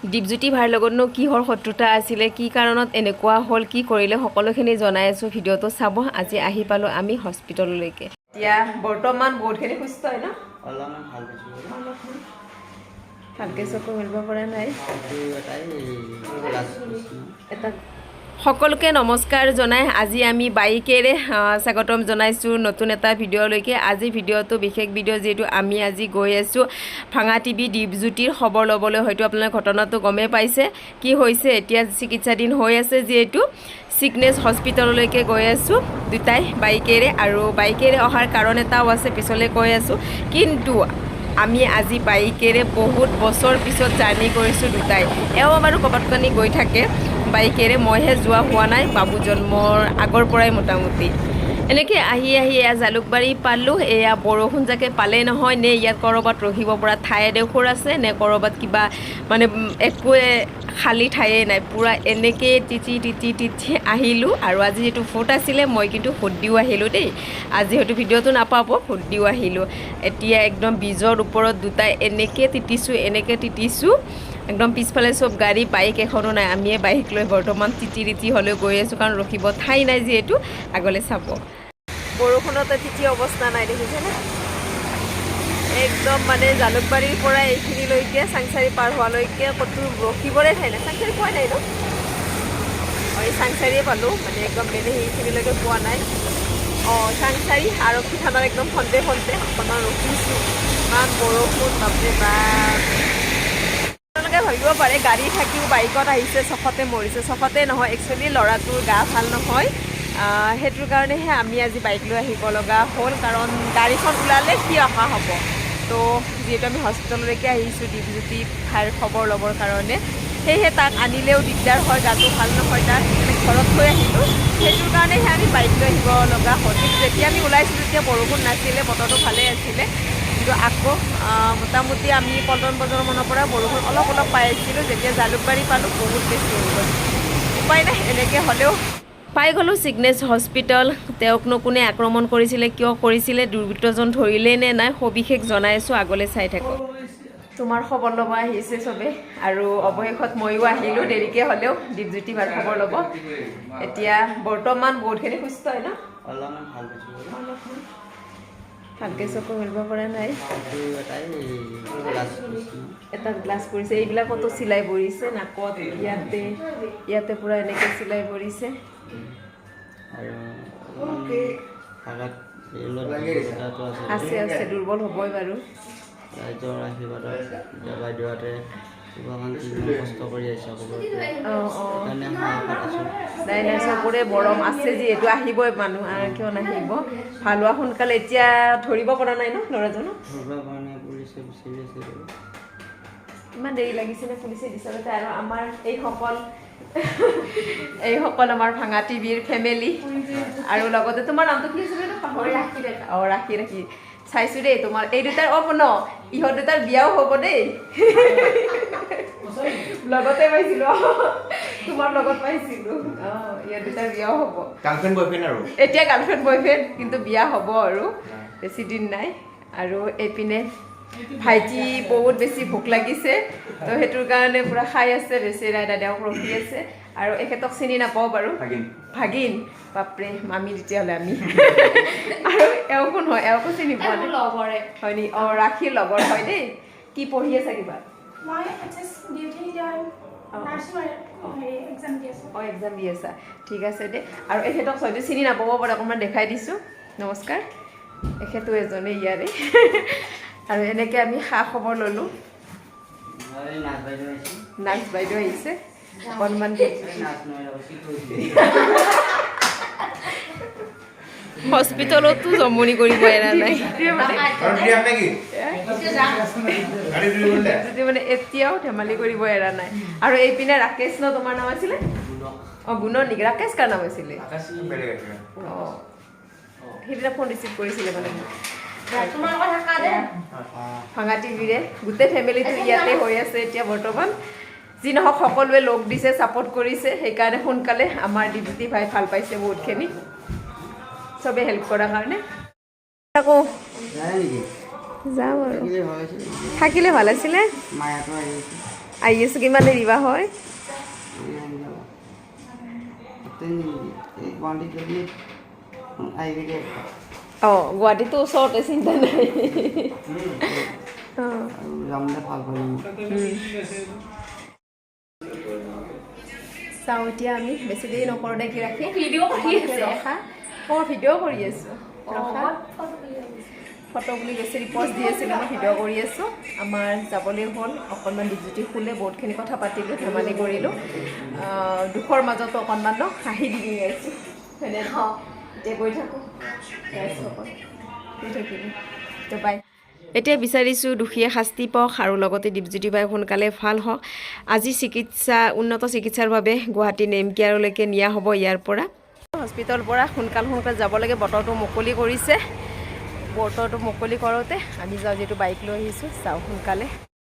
দীপজ্যোতি ভাইৰ লগতনো কিহৰ শত্ৰুতা আছিলে কি কাৰণত এনেকুৱা হ'ল কি কৰিলে সকলোখিনি জনাই আছোঁ ভিডিঅ'টো চাব আজি আহি পালোঁ আমি হস্পিটেললৈকে এতিয়া বৰ্তমান বহুতখিনি সুস্থ হয় ন ভালকৈ চকু মেলিব পৰা নাই এটা সকলোকে নমস্কাৰ জনাই আজি আমি বাইকেৰে স্বাগতম জনাইছোঁ নতুন এটা ভিডিঅ'লৈকে। আজি ভিডিঅ'টো বিশেষ ভিডিঅ' যিহেতু আমি আজি গৈ আছোঁ ভাঙা টিভি দীপজ্যোতিৰ খবৰ ল'বলৈ। হয়তো আপোনালোকে ঘটনাটো গমেই পাইছে। কি হৈছে? এতিয়া চিকিৎসাধীন হৈ আছে যিহেতু। চিকনেছ হস্পিটেললৈকে গৈ আছোঁ দুটাই বাইকেৰে আৰু বাইকেৰে অহাৰ কাৰণ এটাও আছে পিছলৈ কৈ আছোঁ। কিন্তু আমি আজি বাইকেৰে বহুত বছৰ পিছত জাৰ্ণি কৰিছোঁ দুটাই। এওঁ বাৰু ক'ৰবাত কানি গৈ থাকে। বাইকেৰে মইহে যোৱা হোৱা নাই, বাবু জন্মৰ আগৰ পৰাই মোটামুটি। এনেকৈ আহি আহি এয়া জালুকবাৰী পালোঁ, এয়া বৰষুণ যাকে পালে নহয়, নে ইয়াত ক'ৰবাত ৰখিব পৰা ঠাই এডোখৰ আছে, নে ক'ৰবাত কিবা মানে একোৱে খালী ঠায়ে নাই। পূৰা এনেকৈ তিতি তিতি তিতি আহিলোঁ আৰু আজি যিটো ফুট আছিলে, মই কিন্তু দিও আহিলোঁ দেই। আজি হয়তো ভিডিঅ'টো নাপাব দিও আহিলোঁ। এতিয়া একদম ব্ৰিজৰ ওপৰত দুটাই এনেকৈ তিতিছোঁ এনেকৈ তিতিছোঁ। একদম পিছফালে চব গাড়ী, বাইক এখনও নাই। আমিয়ে বাইক লৈ বৰ্তমান তিতি তিতি হ'লেও গৈ আছোঁ, কাৰণ ৰখিব ঠাই নাই যিহেতু, আগলৈ চাব। বৰষুণতে তিতি অৱস্থা নাই, দেখিছেনে? একদম মানে জালুকবাৰীৰ পৰা এইখিনিলৈকে, চাংচাৰি পাৰ হোৱালৈকে ক'তো ৰখিবৰে ঠাই নাই। চাংচাৰি পোৱা নাই ন? এই চাংচাৰিয়ে পালোঁ মানে একদম মেনে সেইখিনিলৈকে পোৱা নাই। অঁ, চাংচাৰি আৰক্ষী থানাৰ একদম ফন্টে ফন্টে অকণমান ৰখিছোঁ। ইমান বৰষুণ, বাপৰে বাপ। আপোনালোকে ভাবিব পাৰে, গাড়ী থাকিও বাইকত আহিছে চখতে মৰিছে। চখতে নহয় একচুৱেলি ল'ৰাটোৰ গা ভালো নহয়। সেইটোৰ কাৰণেহে আমি আজি বাইক লৈ আহিব লগা হ'ল, কাৰণ গাড়ীখন ওলালে কি অহা হ'ব? তো, যিহেতু আমি হস্পিটেললৈকে আহিছোঁ দীপজ্যোতি ভাইৰ খবৰ ল'বৰ কাৰণে, সেয়েহে তাক আনিলেও দিগদাৰ হয়, গাটো ভালো নহয় তাক ঘৰত থৈ আহিলোঁ। সেইটোৰ কাৰণেহে আমি বাইক লৈ আহিব লগা হ'ল। কিন্তু যেতিয়া আমি ওলাইছিলোঁ, তেতিয়া বৰষুণ নাছিলে, বতৰটো ভালেই আছিলে। কিন্তু আকৌ। মোটামুটি আমি পল্টন বজাৰৰ মানৰ পৰা বৰষুণ অলপ অলপ পাই আছিলোঁ যেতিয়া জালুকবাৰী পালোঁ বহুত বেছি হৈ গ'ল। উপায় নাই এনেকৈ হ'লেও। পাই গ'লোঁ চিগনেছ হস্পিটেল তেওঁকনো কোনে আক্ৰমণ কৰিছিলে কিয় কৰিছিলে দুৰ্বৃত্তজন ধৰিলে নে নাই সবিশেষ জনাই আছোঁ আগলৈ চাই থাকক। তোমাৰ খবৰ ল'ব আহিছে চবে আৰু অৱশেষত ময়ো আহিলোঁ দেৰিকৈ হ'লেও দীপজ্যোতি বাৰ খবৰ ল'ব। এতিয়া বৰ্তমান বহুতখিনি সুস্থ হয় ন? অলপমান ভাল পাইছোঁ বাৰু ভালকৈ মেলিব পৰা নাই। এটা গ্লাছ পৰিছে। এইবিলাকতো চিলাই পৰিছে নাকত ইয়াতে ইয়াতে পূৰা এনেকৈ চিলাই পৰিছে আছে আছে, দুৰ্বল হ'বই বাৰু। ৰাইজৰ আশীৰ্বাদত বাইদেউহঁতে নাই নাই চবৰে মৰম আছে যিহেতু আহিবই মানুহ কিয় নাহিব? ভালো হোৱা সোনকালে এতিয়া ধৰিব পৰা নাই ন ল'ৰাজনক? ইমান দেৰি লাগিছিলে পুলিচে বিচাৰোঁতে? আৰু আমাৰ এইসকল এইসকল আমাৰ ভাঙা টিভিৰ ফেমিলি আৰু লগতে তোমাৰ নামটো কি আছিলে? পাহৰি ৰাখি অঁ ৰাখি ৰাখি। চাইছোঁ দেই তোমাৰ। এই দুটাৰ অঁ ন? ইহঁত দুটাৰ বিয়াও হ'ব দেই। লগতে পাইছিলোঁ। তোমাৰ লগত পাইছিলোঁ। অঁ ইহঁত দুটাৰ বিয়াও হ'ব। গাৰ্লফ্ৰেণ্ড বয়ফ্ৰেণ্ড আৰু? এতিয়া গাৰ্লফ্ৰেণ্ড বয়ফ্ৰেণ্ড কিন্তু বিয়া হ'ব আৰু। বেছি দিন নাই। আৰু এইপিনে ভাইটি বহুত বেছি ভোক লাগিছে। তো সেইটোৰ কাৰণে পূৰা খাই আছে বেচেৰা দাদাওক ৰখি আছে। আৰু এখেতক চিনি নাপাওঁ বাৰু। ভাগিন। ভাগিন। বাপৰে মামী তেতিয়াহ'লে আমি। আৰু এওঁ কোন হয় এওঁকো চিনি পোৱা নাই। লগৰে। হয় নি? অঁ ৰাখীৰ লগৰ হয় দেই। কি পঢ়ি আছে কিবা? দি অঁ। এক্সাম দি আছা। ঠিক আছে দেই আৰু এখেতক হয়তো চিনি নাপাব পাৰে অকণমান দেখাই দিছোঁ। নমস্কাৰ। এখেতো এজনে ইয়াৰে। আৰু এনেকৈ আমি খা খবৰ ল'লোঁ নাচ নাৰ্ছ বাইদেউ আহিছে। হস্পিটেলতো জমনি কৰিব এৰা নাই। মানে মানে এতিয়াও ধেমালি কৰিব এৰা নাই। আৰু এইপিনে ৰাকেশ ন তোমাৰ নাম আছিলে? অঁ গুণৰ নেকি ৰাকেশ কাৰ নাম আছিলে? সেইদিনা ফোন ৰিচিভ কৰিছিলে মানে। ভাঙা টিভিৰে। গোটেই ফেমিলিটো ইয়াতে হৈ আছে এতিয়া বৰ্তমান। যি নহওক সকলোৱে লগ দিছে ছাপৰ্ট কৰিছে সেইকাৰণে সোনকালে আমাৰ ডিপুটি ভাই ভালো পাইছে বহুতখিনি। চবে হেল্প কৰাৰ কাৰণে। আকৌ যাওঁ আৰু। থাকিলে ভালো আছিল। আহি আছোঁ। কিমান দেৰিবা হয়? গুৱাহাটীত যদি আহিবি দে অঁ গুৱাহাটীতো ওচৰতে চিন্তা নাই। অঁ আৰু যাম দে ভালো কৰিম চাওঁ এতিয়া আমি বেছি দেৰি নকৰোঁ দে কি ৰাখি? আছে। ৰখা। অঁ ভিডিঅ' কৰি আছোঁ। ৰখা। ফটো বুলি বেছি ৰিপষ্ট দি আছিলোঁ মই ভিডিঅ' কৰি আছোঁ। আমাৰ যাবলৈ হ'ল অকণমান ডিজিটি শুলে বহুতখিনি কথা পাতিলোঁ ধেমালি কৰিলোঁ। দুখৰ মাজতো অকণমান ন হাঁহি দি আছোঁ। হয়নে এতিয়া গৈ থাকোঁ। গৈ থাকিলোঁ। তো বাই এতিয়া বিচাৰিছোঁ দোষীয়ে শাস্তি পাওক আৰু লগতে দীপজ্যোতি বাই সোনকালে ভাল হওক। আজি চিকিৎসা উন্নত চিকিৎসাৰ বাবে গুৱাহাটী নেম কেয়াৰলৈকে নিয়া হ'ব ইয়াৰ পৰা। হস্পিটেলৰ পৰা সোনকাল সোনকাল যাব লাগে বতৰটো মুকলি কৰিছে। বতৰটো মুকলি কৰোঁতে আমি যাওঁ যিহেতু বাইক লৈ আহিছোঁ যাওঁ সোনকালে।